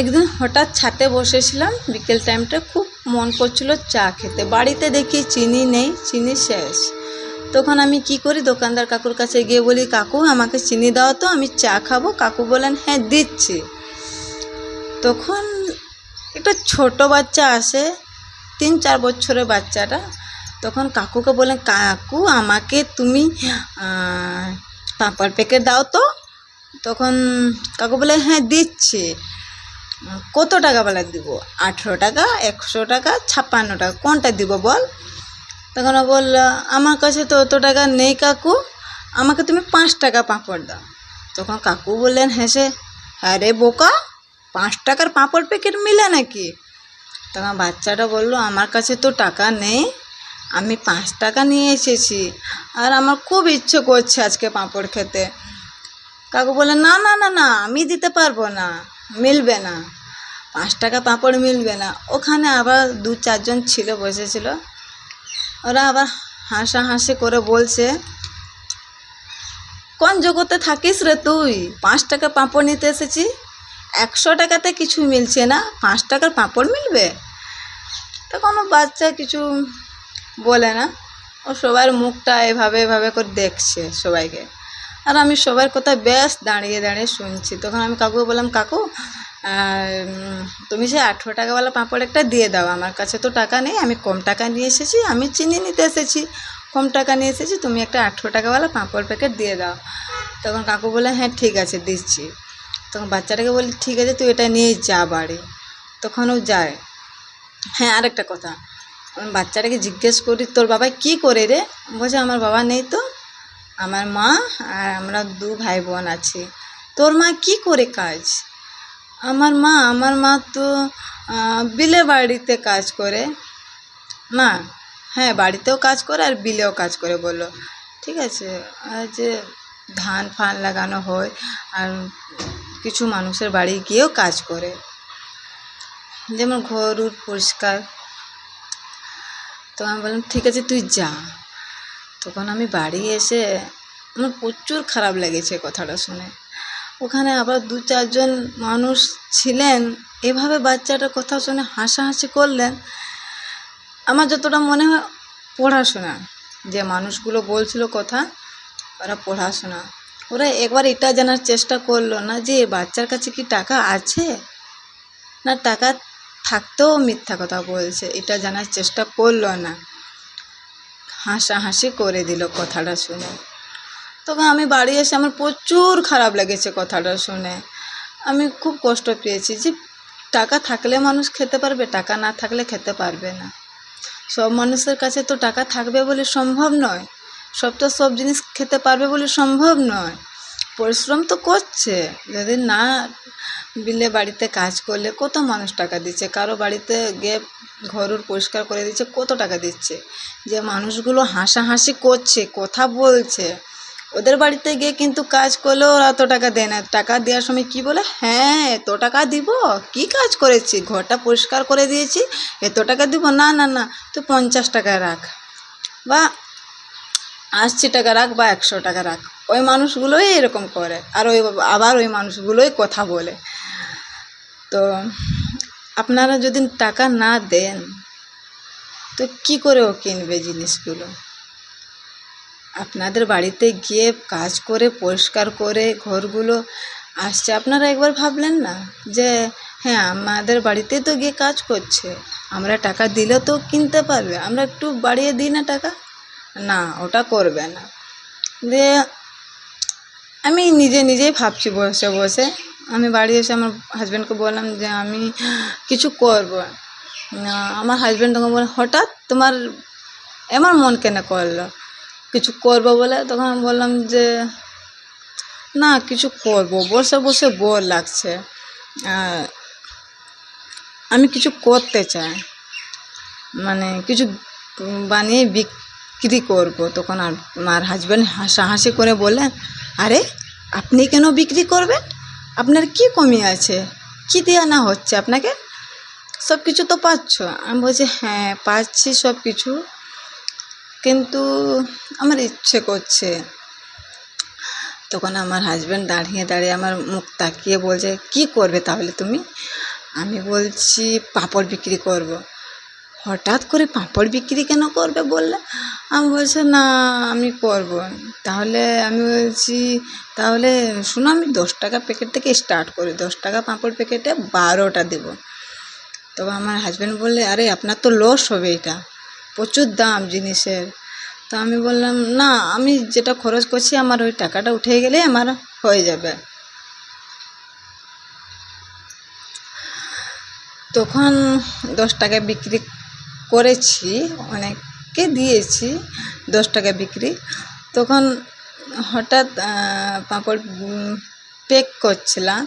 একদিন হঠাৎ ছাতে বসেছিলাম, বিকেল টাইমটা খুব মন করছিল চা খেতে। বাড়িতে দেখি চিনি নেই, চিনি শেষ। তখন আমি কি করি, দোকানদার কাকুর কাছে গিয়ে বলি, কাকু, আমাকে চিনি দাও তো, আমি চা খাব। কাকু বলেন হ্যাঁ দিচ্ছি। তখন একটা ছোট বাচ্চা আসে, তিন চার বছরের বাচ্চাটা। তখন কাকুকে বলেন কাকু, আমাকে তুমি পাঁপড় প্যাকেট দাও তো। তখন কাকু বলে হ্যাঁ দিচ্ছি। কত টাকা বলে দিব? আঠেরো টাকা, একশো টাকা, ছাপ্পান্ন টাকা। কোনটা দিব বল? তখন বলল, আমার কাছে তো অত টাকা নেই কাকু, আমাকে তুমি পাঁচ টাকা পাঁপড় দাও। তখন কাকু বললেন, হেসে হ্যাঁ রে বোকা, পাঁচ টাকার পাঁপড় প্যাকেট মিলে নাকি? তখন বাচ্চাটা বলল, আমার কাছে তো টাকা নেই, আমি পাঁচ টাকা নিয়ে এসেছি, আর আমার খুব ইচ্ছে করছে আজকে পাঁপড় খেতে। কাকু বলে না না না না, আমি দিতে পারব না। মিলবে না। পাঁচ টাকা পাঁপড় মিলবে না। ওখানে আবার দু চারজন ছিল, বসেছিল। ওরা আবার হাসাহাসি করে বলছে, কোন জগতে থাকিস রে তুই? পাঁচ টাকা পাঁপড় নিতে এসেছি। একশো টাকাতে কিছু মিলছে না। পাঁচ টাকার পাঁপড় মিলবে? তো কোনো বাচ্চা কিছু বলে না। ও সবার মুখটা এভাবে এভাবে করে দেখছে সবাইকে। আর আমি সবার কথা বেশ দাঁড়িয়ে দাঁড়িয়ে শুনছি। তখন আমি কাকুকে বললাম কাকু আর, তুমি সে আঠেরো টাকাওয়ালা পাঁপড় একটা দিয়ে দাও। আমার কাছে তো টাকা নেই আমি কম টাকা নিয়ে এসেছি আমি চিনি নিতে এসেছি। কম টাকা নিয়ে এসেছি তুমি একটা আঠেরো টাকাওয়ালা পাঁপড় প্যাকেট দিয়ে দাও। তখন কাকু বলে হ্যাঁ ঠিক আছে দিচ্ছি। তখন বাচ্চাটাকে বলি ঠিক আছে তুই এটা নিয়ে যা বাড়ি। তখন ও যায়। হ্যাঁ আরেকটা কথা। আমি বাচ্চাটাকে জিজ্ঞেস করি তোর বাবা কি করে রে? বলছে আমার বাবা নেই তো। আমার মা আর আমরা দু ভাই বোন আছি। তোর মা কি করে কাজ? আমার মা আমার মা তো বিলে বাড়িতে কাজ করে। না হ্যাঁ বাড়িতেও কাজ করে আর বিলেও কাজ করে বলল ঠিক আছে? আর যে ধান ফান লাগানো হয় আর কিছু মানুষের বাড়ি গিয়েও কাজ করে। যেমন ঘর উর পরিষ্কার। তো আমি বললাম, ঠিক আছে, তুই যা। তখন আমি বাড়ি এসে আমার প্রচুর খারাপ লেগেছে কথাটা শুনে। ওখানে আবার দু চারজন মানুষ ছিলেন, এভাবে বাচ্চাটার কথা শুনে হাসাহাসি করলেন। আমার যতটা মনে হয় পড়াশোনা, যে মানুষগুলো বলছিল কথা, ওরা পড়াশোনা। ওরা একবার এটা জানার চেষ্টা করল না যে বাচ্চার কাছে কি টাকা আছে? না, টাকা থাকতেও মিথ্যা কথা বলছে, এটা জানার চেষ্টা করল না। হাসাহাসি করে দিল কথাটা শুনে। তখন আমি বাড়ি এসে আমার প্রচুর খারাপ লেগেছে কথাটা শুনে। আমি খুব কষ্ট পেয়েছি যে টাকা থাকলে মানুষ খেতে পারবে, টাকা না থাকলে খেতে পারবে না। সব মানুষের কাছে তো টাকা থাকবে বলে সম্ভব নয়। সব তো সব জিনিস খেতে পারবে বলে সম্ভব নয়। পরিশ্রম তো করছে। যদি না বিলে বাড়িতে কাজ করলে কত মানুষ টাকা দিচ্ছে? কারও বাড়িতে গিয়ে ঘরুর পরিষ্কার করে দিচ্ছে, কত টাকা দিচ্ছে? যে মানুষগুলো হাসাহাসি করছে, কথা বলছে। ওদের বাড়িতে গিয়ে কিন্তু কাজ করলেও ওরা অত টাকা দেয় না। টাকা দেওয়ার সময় কি বলে? হ্যাঁ এত টাকা দিব? কি কাজ করেছি? ঘরটা পরিষ্কার করে দিয়েছি, এত টাকা দিব? না না না তো পঞ্চাশ টাকা রাখ। বা আশি টাকা রাখ বা একশো টাকা রাখ। ওই মানুষগুলোই এরকম করে। আর ওই আবার ওই মানুষগুলোই কথা বলে। তো আপনারা যদি টাকা না দেন, তো কি করে ও কিনবে জিনিসগুলো? আপনাদের বাড়িতে গিয়ে কাজ করে, পরিষ্কার করে ঘরগুলো আসছে। আপনারা একবার ভাবলেন না যে হ্যাঁ আমাদের বাড়িতে তো গিয়ে কাজ করছে। আমরা টাকা দিলে তো কিনতে পারবে। আমরা একটু বাড়িয়ে দিই না টাকা? না, ওটা করবে না। দিয়ে আমি নিজে নিজেই ভাবছি বসে বসে। আমি বাড়ি এসে আমার হাজব্যান্ডকে বললাম যে, আমি কিছু করব। আমার হাজব্যান্ড তখন বলে হঠাৎ তোমার, এমন মন কেন করল? কিছু করব বলে তখন বললাম যে, না, কিছু করব। বসে বসে বোর লাগছে। আমি কিছু করতে চাই। মানে কিছু বানিয়ে বিক্রি করব। তখন আর আমার হাজব্যান্ড হাসাহাসি করে বললেন, আরে, আপনি কেন বিক্রি করবেন? আপনার কি কমি আছে? কি দেওয়া না হচ্ছে আপনাকে? সব কিছু তো পাচ্ছ। আমি বলছি হ্যাঁ পাচ্ছি সব কিছু কিন্তু আমার ইচ্ছে করছে। তখন আমার হাজব্যান্ড দাঁড়িয়ে দাঁড়িয়ে আমার মুখ তাকিয়ে বলছে, কি করবে তাহলে তুমি? আমি বলছি, পাঁপড় বিক্রি করব। হঠাৎ করে পাঁপড় বিক্রি কেন করবে বললে? আমি বলছে, না, আমি করব। তাহলে আমি বলছি, তাহলে শোনো, আমি দশ টাকা প্যাকেট থেকে স্টার্ট করি। দশ টাকা পাঁপড় প্যাকেটে বারোটা দেবো। তবে আমার হাজব্যান্ড বললে, আরে, আপনার তো লস হবে এটা। প্রচুর দাম জিনিসের। তো আমি বললাম, না, আমি যেটা খরচ করছি, আমার ওই টাকাটা উঠে গেলে আমার হয়ে যাবে। তখন দশ টাকা বিক্রি করেছি, অনেককে দিয়েছি দশ টাকা বিক্রি। তখন হঠাৎ পাঁপড় পেক করছিলাম।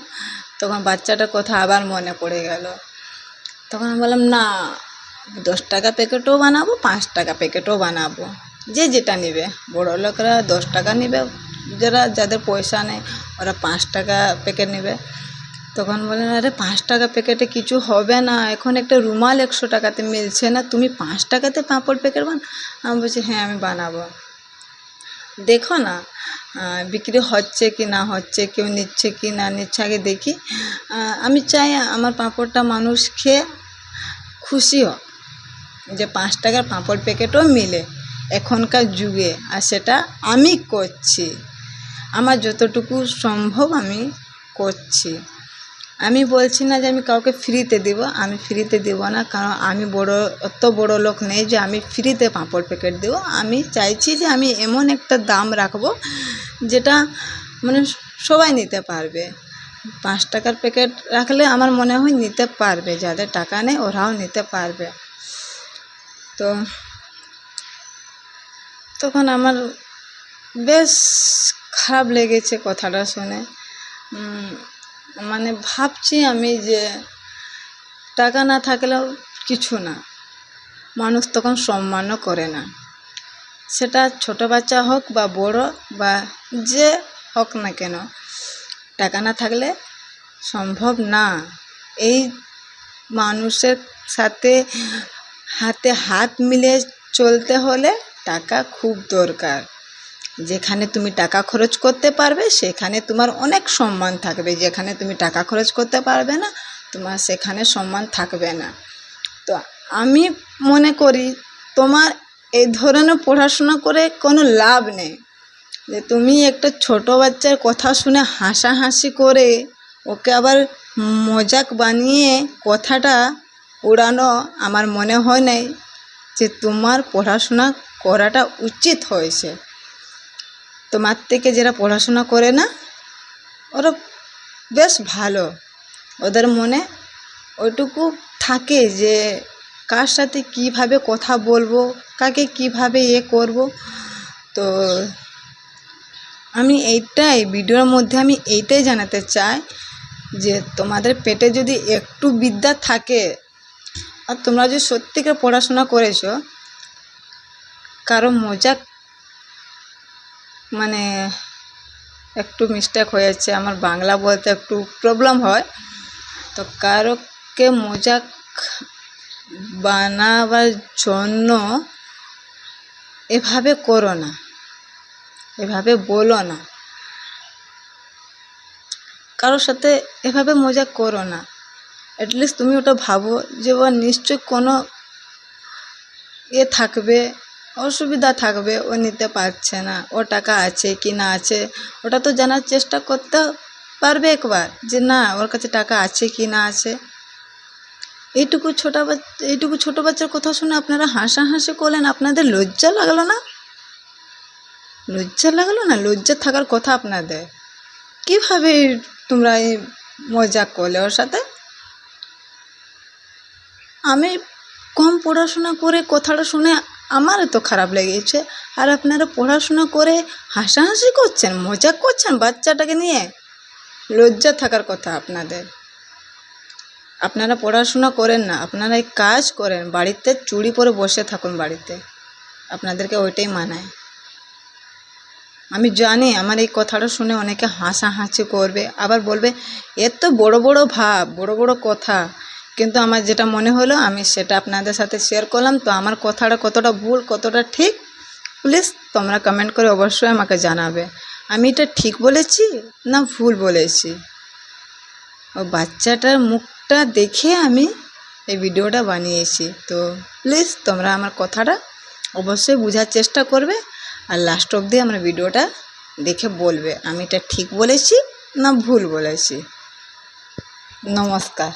তখন বাচ্চাটার কথা আবার মনে পড়ে গেল। তখন আমি বললাম, না দশ টাকা প্যাকেটও বানাবো, পাঁচ টাকা প্যাকেটও বানাবো। যে যেটা নেবে। বড়ো লোকরা দশ টাকা নেবে, যারা, যাদের পয়সা নেই, ওরা পাঁচ টাকা প্যাকেট নেবে। তখন বললেন আরে, পাঁচ টাকা প্যাকেটে কিছু হবে না। এখন একটা রুমাল একশো টাকাতে মিলছে না। তুমি পাঁচ টাকাতে পাঁপড় প্যাকেট বান আমি বলছি হ্যাঁ আমি বানাবো। দেখো না বিক্রি হচ্ছে কি না হচ্ছে, কেউ নিচ্ছে কি না নিচ্ছে, আগে দেখি। আমি চাই আমার পাঁপড়টা মানুষ খেয়ে খুশি হোক। যে পাঁচ টাকার পাঁপড় প্যাকেটও মিলে এখনকার যুগে, আর সেটা আমি করছি। আমার যতটুকু সম্ভব আমি করছি। আমি বলছি না যে আমি কাউকে ফ্রিতে দেবো, আমি ফ্রিতে দেবো না, কারণ আমি বড়, অত বড় লোক নেই যে আমি ফ্রিতে পাঁপড় প্যাকেট দেবো। আমি চাইছি যে আমি এমন একটা দাম রাখব যেটা মানে সবাই নিতে পারবে। পাঁচ টাকার প্যাকেট রাখলে আমার মনে হয় নিতে পারবে, যাদের টাকা নেই ওরাও নিতে পারবে। তো তখন আমার বেশ খারাপ লেগেছে কথাটা শুনে। মানে ভাবছি আমি যে টাকা না থাকলেও কিছু না। মানুষ তখন সম্মানও করে না। সেটা ছোট বাচ্চা হোক বা বড় বা যে হোক না কেন, টাকা না থাকলে সম্ভব না। এই মানুষের সাথে হাতে হাত মিলিয়ে চলতে হলে টাকা খুব দরকার। যেখানে তুমি টাকা খরচ করতে পারবে, সেখানে তোমার অনেক সম্মান থাকবে। যেখানে তুমি টাকা খরচ করতে পারবে না, তোমার সেখানে সম্মান থাকবে না। তো আমি মনে করি, তোমার এই ধরনের পড়াশোনা করে কোনো লাভ নেই। যে তুমি একটা ছোট বাচ্চার কথা শুনে হাসাহাসি করে, ওকে আবার মজাক বানিয়ে কথাটা উড়ানো আমার মনে হয় নাই যে তোমার পড়াশোনা করাটা উচিত হয়েছে। তোমার থেকে যারা পড়াশোনা করে না, ওরা বেশ ভালো। ওদের মনে ওইটুকু থাকে যে কার সাথে কীভাবে কথা বলব, কাকে কীভাবে এ করব। তো আমি এইটাই, ভিডিওর মধ্যে আমি এইটাই জানাতে চাই যে তোমাদের পেটে যদি একটু বিদ্যা থাকে আর তোমরা যদি সত্যিকার পড়াশোনা করেছ, কারও মজাক মানে একটু মিস্টেক হয়েছে, আমার বাংলা বলতে একটু প্রবলেম হয়, তো কারোকে মজাক বানাবার জন্য এভাবে করো না, এভাবে বলো না। কারোর সাথে এভাবে মজা করো না। অ্যাটলিস্ট তুমি ওটা ভাবো যে ও নিশ্চয় কোনো এ থাকবে, অসুবিধা থাকবে, ও নিতে পারছে না, ও টাকা আছে কি না আছে, ওটা তো জানার চেষ্টা করতে পারবে একবার যে না, ওর কাছে টাকা আছে কি না আছে। এইটুকু ছোটো বাচ্চা এইটুকু ছোটো বাচ্চার কথা শুনে আপনারা হাসাহাসি করলেন, আপনাদের লজ্জা লাগল না? লজ্জা লাগল না? লজ্জা থাকার কথা আপনাদের? কীভাবে তোমরা এই মজা করলে ওর সাথে? আমি কম পড়াশোনা করে কথাটা শুনে আমারও তো খারাপ লেগেছে। আর আপনারা পড়াশোনা করে হাসাহাসি করছেন, মজা করছেন বাচ্চাটাকে নিয়ে? লজ্জা থাকার কথা আপনাদের। আপনারা পড়াশোনা করেন না, আপনারা কাজ করেন, বাড়িতে চুড়ি পরে বসে থাকুন বাড়িতে। আপনাদেরকে ওইটাই মানায়। আমি জানি আমার এই কথাটা শুনে অনেকে হাসাহাসি করবে, আবার বলবে এর তো বড় বড় ভাব, বড় বড় কথা। কিন্তু আমার যেটা মনে হলো, আমি সেটা আপনাদের সাথে শেয়ার করলাম। তো আমার কথাটা কতটা ভুল, কতটা ঠিক প্লিজ তোমরা কমেন্ট করে অবশ্যই আমাকে জানাবে। আমি এটা ঠিক বলেছি না ভুল বলেছি? ও বাচ্চাটার মুখটা দেখে আমি এই ভিডিওটা বানিয়েছি। তো প্লিজ তোমরা আমার কথাটা অবশ্যই বোঝার চেষ্টা করবে আর লাস্ট অবধি আমার ভিডিওটা দেখে বলবে। আমি এটা ঠিক বলেছি না ভুল বলেছি? নমস্কার।